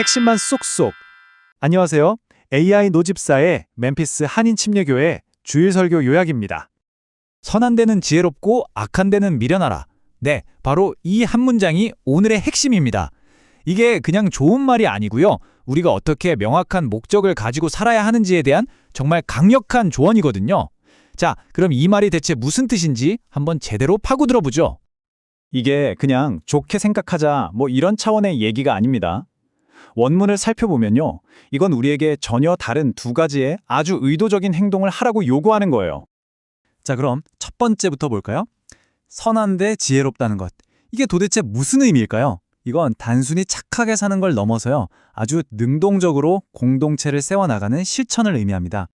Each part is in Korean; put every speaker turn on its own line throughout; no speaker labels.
핵심만 쏙쏙. 안녕하세요. AI 노집사의 멤피스 한인 침례교회 주일 설교 요약입니다.
선한 데는 지혜롭고 악한 데는 미련하라. 네, 바로 이 한 문장이 오늘의 핵심입니다. 이게 그냥 좋은 말이 아니고요. 우리가 어떻게 명확한 목적을 가지고 살아야 하는지에 대한 정말 강력한 조언이거든요. 자, 그럼 이 말이 대체 무슨 뜻인지 한번 제대로 파고들어 보죠.
이게 그냥 좋게 생각하자 뭐 이런 차원의 얘기가 아닙니다. 원문을 살펴보면요. 이건 우리에게 전혀 다른 두 가지의 아주 의도적인 행동을 하라고 요구하는 거예요. 자, 그럼 첫 번째부터 볼까요? 선한데 지혜롭다는 것. 이게 도대체 무슨 의미일까요? 이건 단순히 착하게 사는 걸 넘어서요. 아주 능동적으로 공동체를 세워나가는 실천을 의미합니다.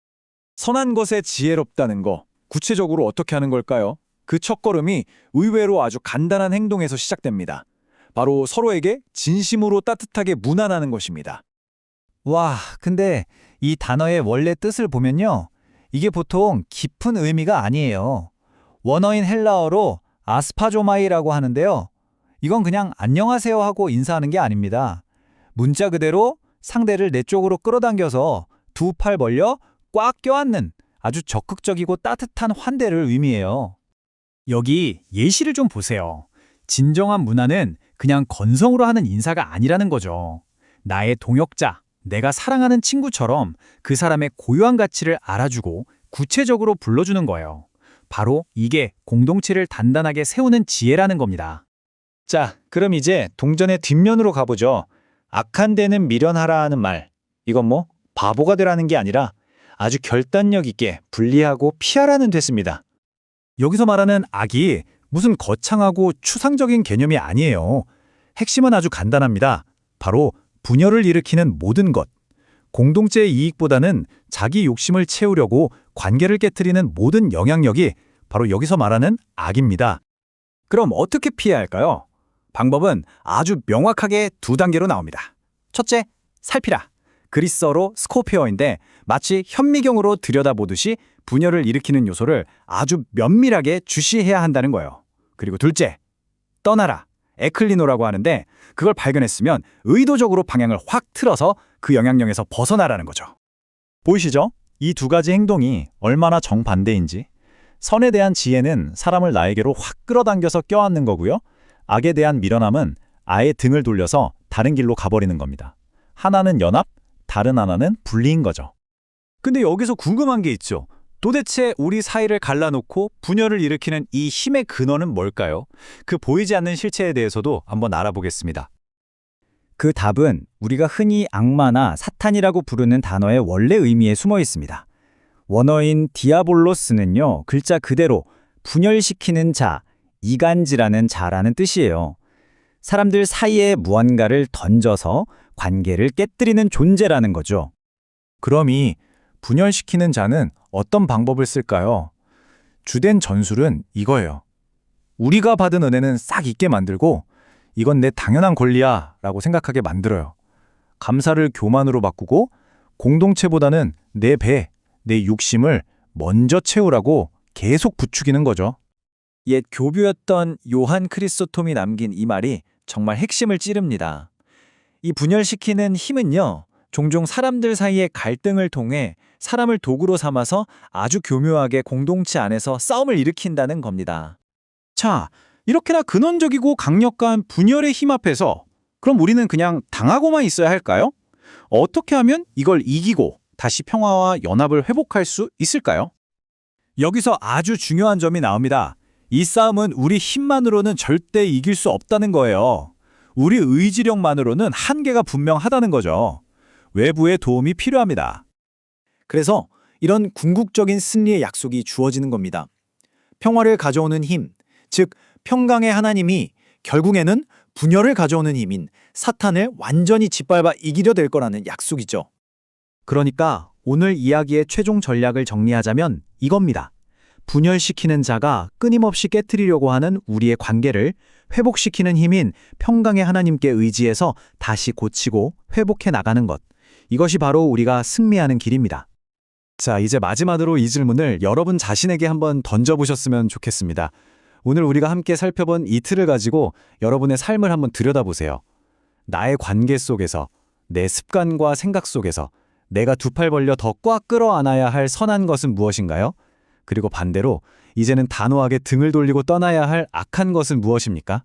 선한 것에 지혜롭다는 거. 구체적으로 어떻게 하는 걸까요? 그 첫걸음이 의외로 아주 간단한 행동에서 시작됩니다. 바로 서로에게 진심으로 따뜻하게 무난하는 것입니다.
와, 근데 이 단어의 원래 뜻을 보면요. 이게 보통 깊은 의미가 아니에요. 원어인 헬라어로 아스파조마이라고 하는데요. 이건 그냥 안녕하세요 하고 인사하는 게 아닙니다. 문자 그대로 상대를 내 쪽으로 끌어당겨서 두 팔 벌려 꽉 껴안는 아주 적극적이고 따뜻한 환대를 의미해요. 여기 예시를 좀 보세요. 진정한 문화는 그냥 건성으로 하는 인사가 아니라는 거죠. 나의 동역자, 내가 사랑하는 친구처럼 그 사람의 고유한 가치를 알아주고 구체적으로 불러주는 거예요. 바로 이게 공동체를 단단하게 세우는 지혜라는 겁니다.
자, 그럼 이제 동전의 뒷면으로 가보죠. 악한 데는 미련하라 하는 말. 이건 뭐 바보가 되라는 게 아니라 아주 결단력 있게 분리하고 피하라는 됐습니다.
여기서 말하는 악이 무슨 거창하고 추상적인 개념이 아니에요. 핵심은 아주 간단합니다. 바로 분열을 일으키는 모든 것. 공동체의 이익보다는 자기 욕심을 채우려고 관계를 깨뜨리는 모든 영향력이 바로 여기서 말하는 악입니다.
그럼 어떻게 피해야 할까요? 방법은 아주 명확하게 두 단계로 나옵니다. 첫째, 살피라. 그리스어로 스코피어인데 마치 현미경으로 들여다보듯이 분열을 일으키는 요소를 아주 면밀하게 주시해야 한다는 거예요. 그리고 둘째, 떠나라. 에클리노라고 하는데 그걸 발견했으면 의도적으로 방향을 확 틀어서 그 영향력에서 벗어나라는 거죠. 보이시죠? 이 두 가지 행동이 얼마나 정반대인지. 선에 대한 지혜는 사람을 나에게로 확 끌어당겨서 껴안는 거고요. 악에 대한 미련함은 아예 등을 돌려서 다른 길로 가버리는 겁니다. 하나는 연합, 다른 하나는 분리인 거죠. 근데 여기서 궁금한 게 있죠. 도대체 우리 사이를 갈라놓고 분열을 일으키는 이 힘의 근원은 뭘까요? 그 보이지 않는 실체에 대해서도 한번 알아보겠습니다.
그 답은 우리가 흔히 악마나 사탄이라고 부르는 단어의 원래 의미에 숨어 있습니다. 원어인 디아볼로스는요, 글자 그대로 분열시키는 자, 이간지라는 자라는 뜻이에요. 사람들 사이에 무언가를 던져서 관계를 깨뜨리는 존재라는 거죠.
그럼 이 분열시키는 자는 어떤 방법을 쓸까요? 주된 전술은 이거예요. 우리가 받은 은혜는 싹 잊게 만들고 이건 내 당연한 권리야 라고 생각하게 만들어요. 감사를 교만으로 바꾸고 공동체보다는 내 배, 내 욕심을 먼저 채우라고 계속 부추기는 거죠. 옛 교부였던 요한 크리스토톰이 남긴 이 말이 정말 핵심을 찌릅니다. 이 분열시키는 힘은요, 종종 사람들 사이의 갈등을 통해 사람을 도구로 삼아서 아주 교묘하게 공동체 안에서 싸움을 일으킨다는 겁니다. 자, 이렇게나 근원적이고 강력한 분열의 힘 앞에서 그럼 우리는 그냥 당하고만 있어야 할까요? 어떻게 하면 이걸 이기고 다시 평화와 연합을 회복할 수 있을까요? 여기서 아주 중요한 점이 나옵니다. 이 싸움은 우리 힘만으로는 절대 이길 수 없다는 거예요. 우리 의지력만으로는 한계가 분명하다는 거죠. 외부의 도움이 필요합니다. 그래서 이런 궁극적인 승리의 약속이 주어지는 겁니다. 평화를 가져오는 힘, 즉 평강의 하나님이 결국에는 분열을 가져오는 힘인 사탄을 완전히 짓밟아 이기려 될 거라는 약속이죠. 그러니까 오늘 이야기의 최종 전략을 정리하자면 이겁니다. 분열시키는 자가 끊임없이 깨뜨리려고 하는 우리의 관계를 회복시키는 힘인 평강의 하나님께 의지해서 다시 고치고 회복해 나가는 것. 이것이 바로 우리가 승리하는 길입니다. 자, 이제 마지막으로 이 질문을 여러분 자신에게 한번 던져보셨으면 좋겠습니다. 오늘 우리가 함께 살펴본 이 틀을 가지고 여러분의 삶을 한번 들여다보세요. 나의 관계 속에서,
내 습관과 생각 속에서 내가 두 팔 벌려 더 꽉 끌어안아야 할 선한 것은 무엇인가요? 그리고 반대로 이제는 단호하게 등을 돌리고 떠나야 할 악한 것은 무엇입니까?